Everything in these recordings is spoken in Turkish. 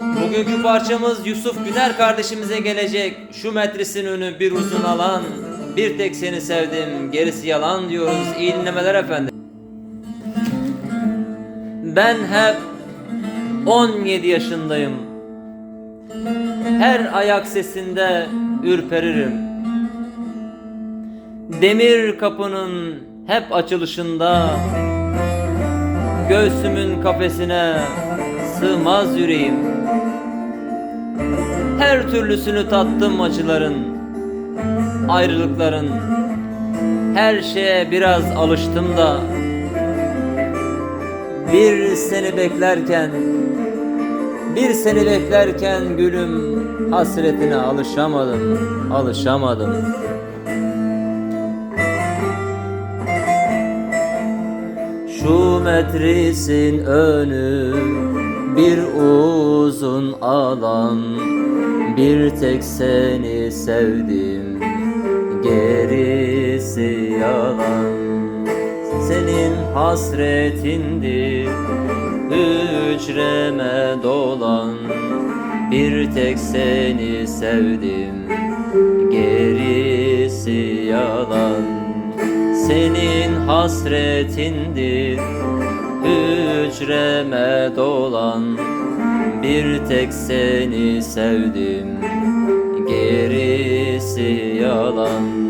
Bugünkü parçamız Yusuf Güner kardeşimize gelecek. Şu metresin önü bir uzun alan. Bir tek seni sevdim, gerisi yalan diyoruz. İyi dinlemeler efendim. Ben hep 17 yaşındayım. Her ayak sesinde ürperirim. Demir kapının hep açılışında Göğsümün kafesine sığmaz yüreğim Her türlüsünü tattım acıların Ayrılıkların. Her şeye biraz alıştım da Bir seni beklerken Bir seni beklerken gülüm Hasretine alışamadım Alışamadım. Şu metrisin önü bir uzun alan Bir tek seni sevdim gerisi yalan. Senin hasretindir hücreme dolan. Bir tek seni sevdim gerisi yalan. Senin hasretindir hücreme dolan Bir tek seni sevdim. Gerisi yalan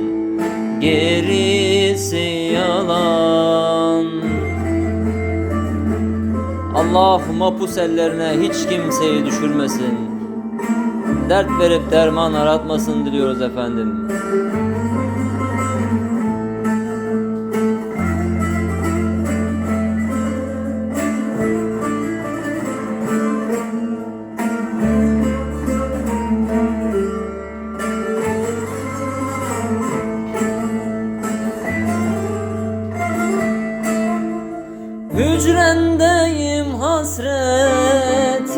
Gerisi yalan. Allah mapus ellerine hiç kimseyi düşürmesin. Dert verip derman aratmasın diliyoruz efendim hasretinle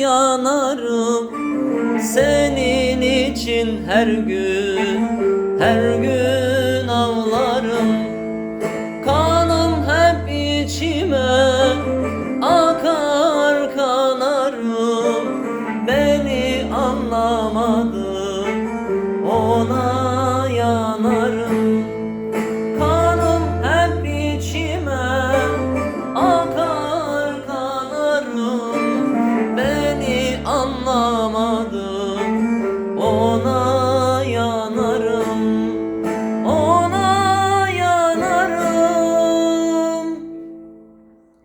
yanarım. Senin için her gün, her gün ağlarım. Kanım hep içime akar kanarım. Beni anlamadın ona bulamadım.